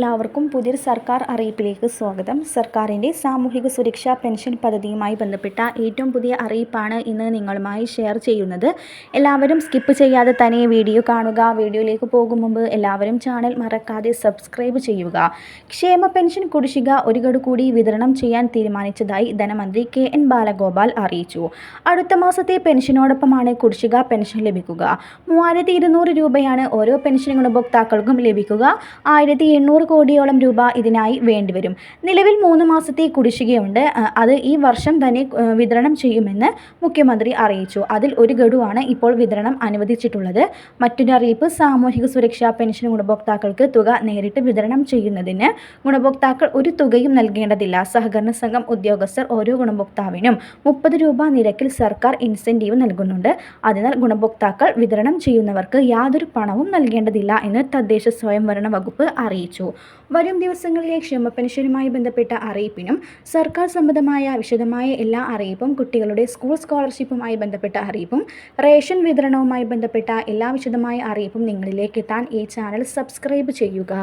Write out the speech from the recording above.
എല്ലാവർക്കും പുതിയൊരു സർക്കാർ അറിയിപ്പിലേക്ക് സ്വാഗതം. സർക്കാരിന്റെ സാമൂഹിക സുരക്ഷാ പെൻഷൻ പദ്ധതിയുമായി ബന്ധപ്പെട്ട ഏറ്റവും പുതിയ അറിയിപ്പാണ് ഇന്ന് നിങ്ങളുമായി ഷെയർ ചെയ്യുന്നത്. എല്ലാവരും സ്കിപ്പ് ചെയ്യാതെ തന്നെ വീഡിയോ കാണുക. വീഡിയോയിലേക്ക് പോകും മുമ്പ് എല്ലാവരും ചാനൽ മറക്കാതെ സബ്സ്ക്രൈബ് ചെയ്യുക. ക്ഷേമ പെൻഷൻ കുടിശ്ശിക ഒരു ഗഡു കൂടി വിതരണം ചെയ്യാൻ തീരുമാനിച്ചതായി ധനമന്ത്രി കെ എൻ ബാലഗോപാൽ അറിയിച്ചു. അടുത്ത മാസത്തെ പെൻഷനോടൊപ്പമാണ് കുടിശ്ശിക പെൻഷൻ ലഭിക്കുക. മൂവായിരത്തി രൂപയാണ് ഓരോ പെൻഷൻ ഗുണഭോക്താക്കൾക്കും ലഭിക്കുക. ആയിരത്തി എണ്ണൂറ് കോടിയോളം രൂപ ഇതിനായി വേണ്ടിവരും. നിലവിൽ മൂന്ന് മാസത്തെ കുടിശ്ശികയുണ്ട്. അത് ഈ വർഷം തന്നെ വിതരണം ചെയ്യുമെന്ന് മുഖ്യമന്ത്രി അറിയിച്ചു. അതിൽ ഒരു ഗഡുവാണ് ഇപ്പോൾ വിതരണം അനുവദിച്ചിട്ടുള്ളത്. മറ്റൊരു അറിയിപ്പ് സാമൂഹിക സുരക്ഷാ പെൻഷൻ ഗുണഭോക്താക്കൾക്ക് തുക നേരിട്ട് വിതരണം ചെയ്യുന്നതിന് ഗുണഭോക്താക്കൾ ഒരു തുകയും നൽകേണ്ടതില്ല. സഹകരണ സംഘം ഉദ്യോഗസ്ഥർ ഓരോ ഗുണഭോക്താവിനും മുപ്പത് രൂപ നിരക്കിൽ സർക്കാർ ഇൻസെന്റീവ് നൽകുന്നുണ്ട്. അതിനാൽ ഗുണഭോക്താക്കൾ വിതരണം ചെയ്യുന്നവർക്ക് യാതൊരു പണവും നൽകേണ്ടതില്ല എന്ന് തദ്ദേശ സ്വയംഭരണ വകുപ്പ് അറിയിച്ചു. വരും ദിവസങ്ങളിലെ ക്ഷേമ പെൻഷനുമായി ബന്ധപ്പെട്ട അറിയിപ്പിനും സർക്കാർ സംബന്ധമായ വിശദമായ എല്ലാ അറിയിപ്പും കുട്ടികളുടെ സ്കൂൾ സ്കോളർഷിപ്പുമായി ബന്ധപ്പെട്ട അറിയിപ്പും റേഷൻ വിതരണവുമായി ബന്ധപ്പെട്ട എല്ലാ വിശദമായ അറിയിപ്പും നിങ്ങളിലേക്ക് എത്താൻ ഈ ചാനൽ സബ്സ്ക്രൈബ് ചെയ്യുക.